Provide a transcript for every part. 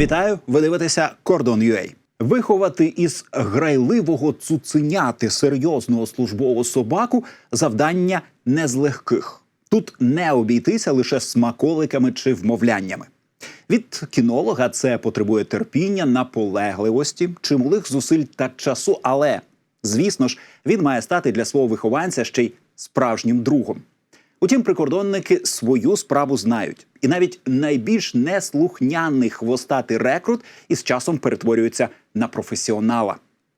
Вітаю! Ви дивитеся Кордон UA. Виховати із грайливого цуценяти серйозного службового собаку завдання не з легких. Тут не обійтися лише смаколиками чи вмовляннями. Від кінолога це потребує терпіння, наполегливості, чималих зусиль та часу. Але звісно ж, він має стати для свого вихованця ще й справжнім другом. Утім, прикордонники свою справу знають, і навіть найбільш неслухняний хвостатий рекрут із часом перетворюється на професіонала.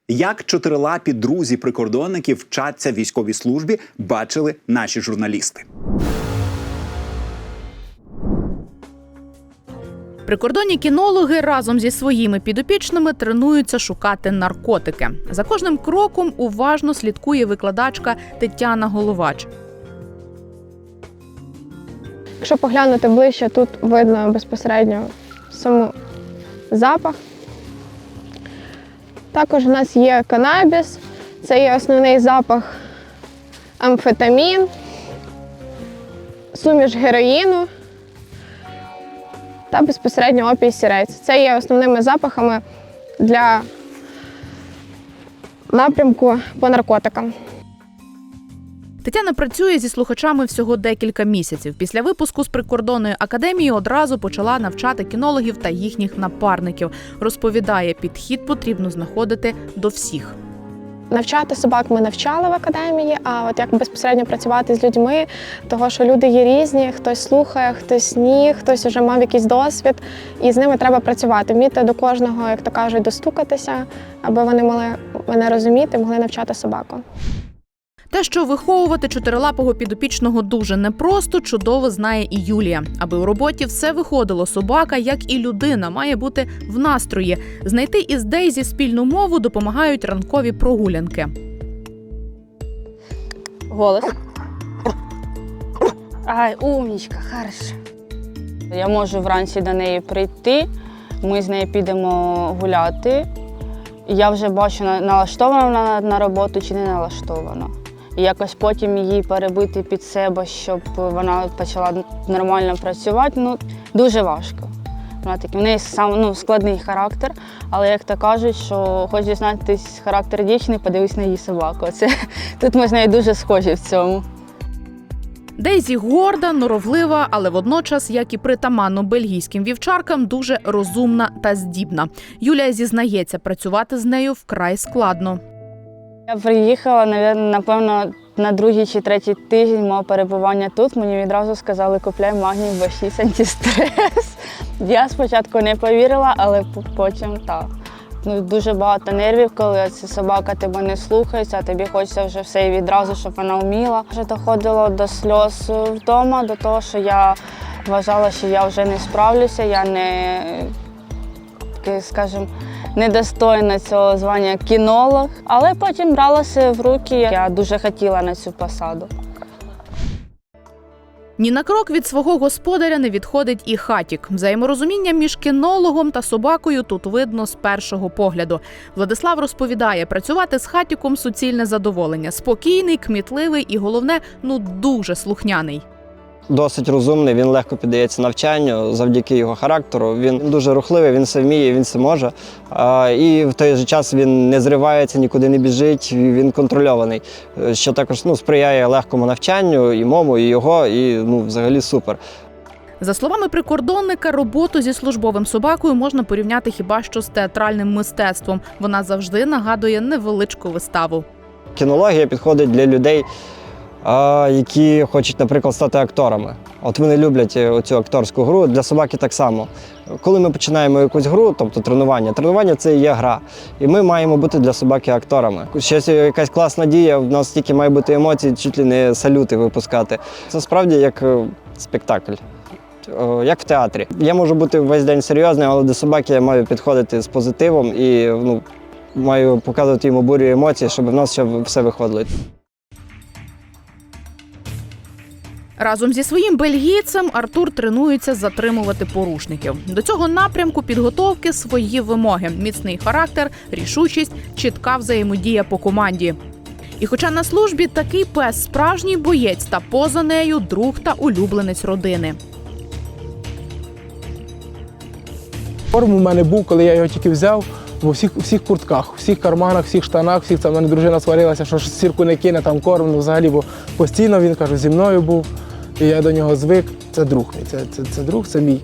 Як чотирилапі друзі прикордонників вчаться військовій службі, бачили наші журналісти. Прикордонні кінологи разом зі своїми підопічними тренуються шукати наркотики. За кожним кроком уважно слідкує викладачка Тетяна Головач. Якщо поглянути ближче, тут видно безпосередньо саму запах. Також у нас є канабіс, це є основний запах амфетамін, суміш героїну та безпосередньо опій сірець. Це є основними запахами для напрямку по наркотикам. Тетяна працює зі слухачами всього декілька місяців. Після випуску з прикордонної академії одразу почала навчати кінологів та їхніх напарників. Розповідає, підхід потрібно знаходити до всіх. Навчати собак ми навчали в академії, а от як безпосередньо працювати з людьми, того що люди є різні, хтось слухає, хтось ні, хтось вже мав якийсь досвід, і з ними треба працювати, вміти до кожного, як то кажуть, достукатися, аби вони могли мене розуміти, могли навчати собаку. Те, що виховувати чотирилапого підопічного дуже непросто, чудово знає і Юлія. Аби у роботі все виходило, собака, як і людина, має бути в настрої. Знайти із Дейзі спільну мову допомагають ранкові прогулянки. Голос. Ай, умнічка, хорошо. Я можу вранці до неї прийти, ми з нею підемо гуляти. Я вже бачу, налаштована вона на, на роботу чи не налаштована. Якось потім її перебити під себе, щоб вона почала нормально працювати, ну дуже важко. Вона таки, в неї сам ну, складний характер, але як то кажуть, що хочеш дізнатися характер дівчини, подивись на її собаку. Це, тут ми з нею дуже схожі в цьому. Дейзі горда, норовлива, але водночас, як і притаманно бельгійським вівчаркам, дуже розумна та здібна. Юлія зізнається, працювати з нею вкрай складно. Я приїхала, напевно, на другий чи третій тиждень мого перебування тут. Мені відразу сказали, купляй магній B6 антистрес. Я спочатку не повірила, але потім так. Ну, дуже багато нервів, коли ця собака тебе не слухається, а тобі хочеться вже все і відразу, щоб вона вміла. Вже доходило до сльоз вдома, до того, що я вважала, що я вже не справлюся, я не, такий, скажімо, недостойна цього звання кінолог, але потім бралася в руки. Я дуже хотіла на цю посаду. Ні на крок від свого господаря не відходить і хатік. Взаєморозуміння між кінологом та собакою тут видно з першого погляду. Владислав розповідає, працювати з хатіком суцільне задоволення. Спокійний, кмітливий і головне, ну дуже слухняний. Досить розумний, він легко піддається навчанню завдяки його характеру. Він дуже рухливий, він все вміє, він все може. І в той же час він не зривається, нікуди не біжить, він контрольований, що також ну, сприяє легкому навчанню і мому, і його, і ну, взагалі супер. За словами прикордонника, роботу зі службовим собакою можна порівняти хіба що з театральним мистецтвом. Вона завжди нагадує невеличку виставу. Кінологія підходить для людей, які хочуть, наприклад, стати акторами. От вони люблять е, оцю акторську гру. Для собаки так само. Коли ми починаємо якусь гру, тобто тренування, тренування це і є гра. І ми маємо бути для собаки акторами. Щось е, якась класна дія, в нас тільки має бути емоції, чуть ли не салюти випускати. Це справді як е, спектакль. Як в театрі. Я можу бути весь день серйозним, але до собаки я маю підходити з позитивом і ну, маю показувати йому бурю емоцій, щоб в нас ще все виходило. Разом зі своїм бельгійцем Артур тренується затримувати порушників. До цього напрямку підготовки свої вимоги: міцний характер, рішучість, чітка взаємодія по команді. І хоча на службі такий пес справжній боєць та поза нею друг та улюбленець родини. Форм у мене був, коли я його тільки взяв, в всіх, всіх куртках, всіх карманах, всіх штанах, всіх там мене дружина сварилася, що ж сірку не кине там корм, ну взагалі, бо постійно він каже, зі мною був. І я до нього звик. Це друг мій, це, це, це друг, це мій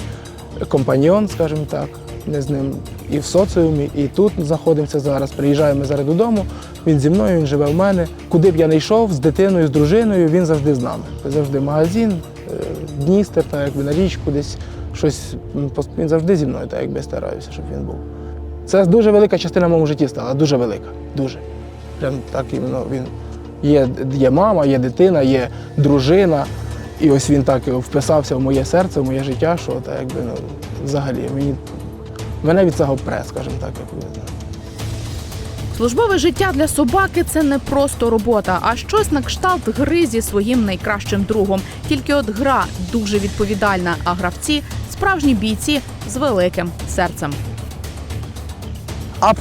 компаньйон, скажімо так. Ми з ним і в соціумі, і тут знаходимося зараз. Приїжджаємо зараз додому. Він зі мною, він живе в мене. Куди б я не йшов з дитиною, з дружиною, він завжди з нами. Завжди магазин, е, Дністер, так якби на річку, десь щось. Він завжди зі мною, так якби стараюся, щоб він був. Це дуже велика частина в моєму житті стала, дуже велика. Дуже. Прям так іменно він. Є, є мама, є дитина, є дружина. І ось він так вписався в моє серце, в моє життя, що так якби ну, взагалі мені мене від цього пре, скажімо так, як не знаю. Службове життя для собаки це не просто робота, а щось на кшталт гри зі своїм найкращим другом. Тільки от гра дуже відповідальна, а гравці справжні бійці з великим серцем. Ап!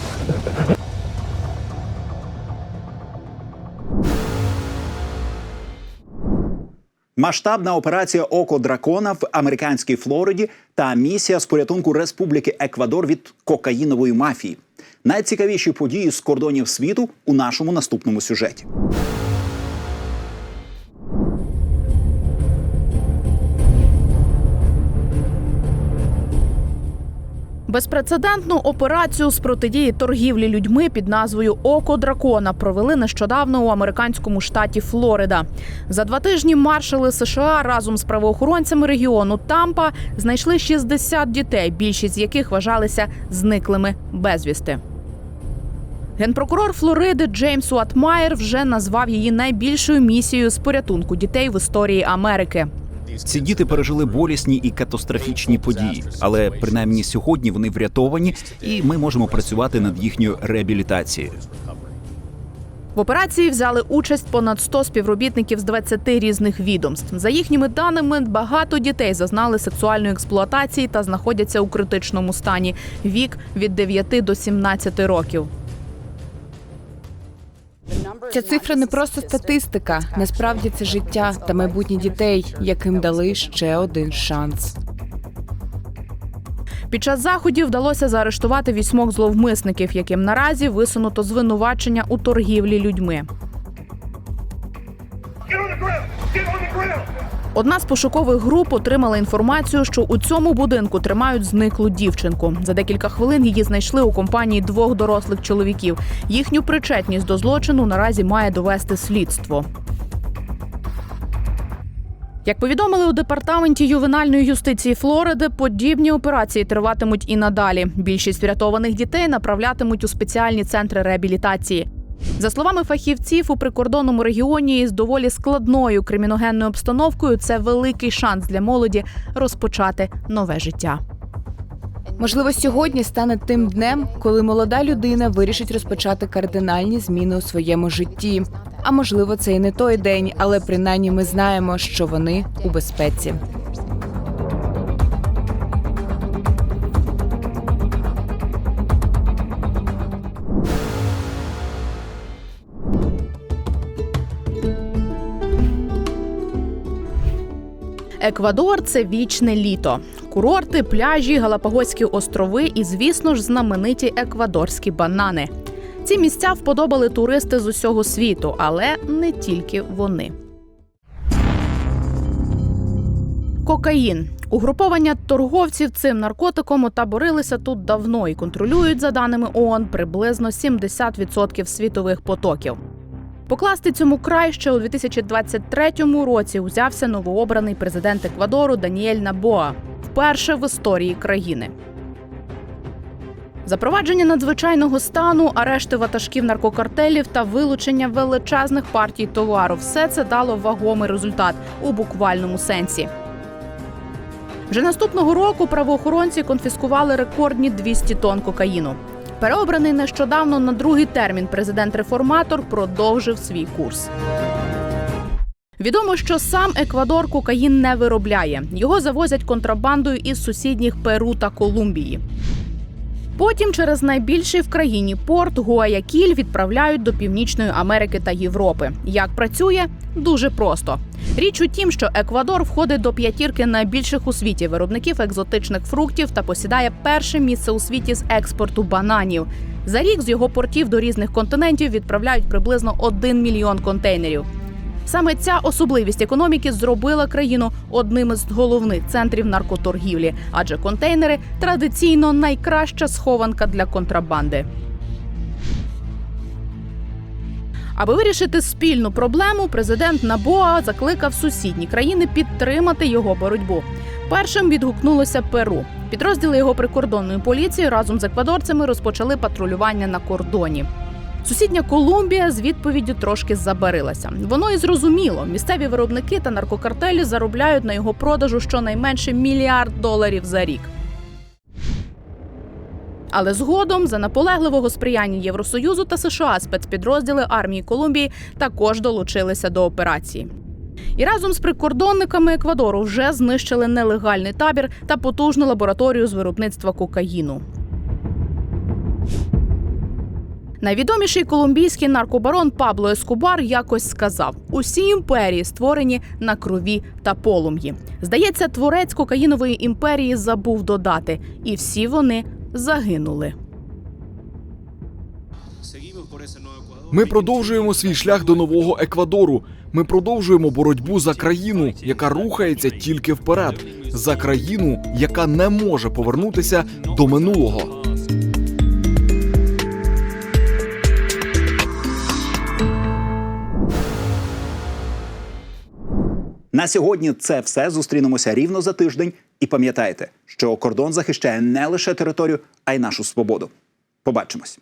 Масштабна операція Око дракона в американській Флориді та місія з порятунку Республіки Еквадор від кокаїнової мафії. Найцікавіші події з кордонів світу у нашому наступному сюжеті. Безпрецедентну операцію з протидії торгівлі людьми під назвою Око дракона провели нещодавно у американському штаті Флорида. За два тижні маршали США разом з правоохоронцями регіону Тампа знайшли 60 дітей, більшість з яких вважалися зниклими безвісти. Генпрокурор Флориди Джеймс Уатмаєр вже назвав її найбільшою місією з порятунку дітей в історії Америки. Ці діти пережили болісні і катастрофічні події, але принаймні сьогодні вони врятовані, і ми можемо працювати над їхньою реабілітацією. В операції взяли участь понад 100 співробітників з 20 різних відомств. За їхніми даними, багато дітей зазнали сексуальної експлуатації та знаходяться у критичному стані. Вік від 9 до 17 років. Ця цифра не просто статистика. Насправді це життя та майбутнє дітей, яким дали ще один шанс. Під час заходів вдалося заарештувати вісьмох зловмисників, яким наразі висунуто звинувачення у торгівлі людьми. Одна з пошукових груп отримала інформацію, що у цьому будинку тримають зниклу дівчинку. За декілька хвилин її знайшли у компанії двох дорослих чоловіків. Їхню причетність до злочину наразі має довести слідство. Як повідомили у департаменті ювенальної юстиції Флориди, подібні операції триватимуть і надалі. Більшість врятованих дітей направлятимуть у спеціальні центри реабілітації. За словами фахівців, у прикордонному регіоні із доволі складною криміногенною обстановкою це великий шанс для молоді розпочати нове життя. Можливо, сьогодні стане тим днем, коли молода людина вирішить розпочати кардинальні зміни у своєму житті. А можливо, це і не той день, але принаймні ми знаємо, що вони у безпеці. Еквадор це вічне літо. Курорти, пляжі, Галапагоські острови і, звісно ж, знамениті еквадорські банани. Ці місця вподобали туристи з усього світу, але не тільки вони. Кокаїн. Угруповання торговців цим наркотиком отаборилися тут давно і контролюють, за даними ООН, приблизно 70% світових потоків. Покласти цьому край ще у 2023 році узявся новообраний президент Еквадору Даніель Набоа вперше в історії країни. Запровадження надзвичайного стану, арешти ватажків наркокартелів та вилучення величезних партій товару все це дало вагомий результат у буквальному сенсі. Вже наступного року правоохоронці конфіскували рекордні 200 тонн кокаїну. Переобраний нещодавно на другий термін президент-реформатор продовжив свій курс. Відомо, що сам Еквадор кокаїн не виробляє. Його завозять контрабандою із сусідніх Перу та Колумбії. Потім через найбільший в країні порт Гуаякіль відправляють до Північної Америки та Європи. Як працює? Дуже просто. Річ у тім, що Еквадор входить до п'ятірки найбільших у світі виробників екзотичних фруктів та посідає перше місце у світі з експорту бананів. За рік з його портів до різних континентів відправляють приблизно 1 мільйон контейнерів. Саме ця особливість економіки зробила країну одним із головних центрів наркоторгівлі, адже контейнери традиційно найкраща схованка для контрабанди. Аби вирішити спільну проблему, президент Набоа закликав сусідні країни підтримати його боротьбу. Першим відгукнулося Перу. Підрозділи його прикордонної поліції разом з еквадорцями розпочали патрулювання на кордоні. Сусідня Колумбія з відповіддю трошки забарилася. Воно і зрозуміло. Місцеві виробники та наркокартелі заробляють на його продажу щонайменше мільярд доларів за рік. Але згодом, за наполегливого сприяння Євросоюзу та США, спецпідрозділи армії Колумбії також долучилися до операції. І разом з прикордонниками Еквадору вже знищили нелегальний табір та потужну лабораторію з виробництва кокаїну. Найвідоміший колумбійський наркобарон Пабло Ескобар якось сказав: усі імперії створені на крові та полум'ї. Здається, творець кокаїнової імперії забув додати, і всі вони загинули. Ми продовжуємо свій шлях до нового Еквадору. Ми продовжуємо боротьбу за країну, яка рухається тільки вперед, за країну, яка не може повернутися до минулого. На сьогодні це все. Зустрінемося рівно за тиждень. І пам'ятайте, що кордон захищає не лише територію, а й нашу свободу. Побачимось.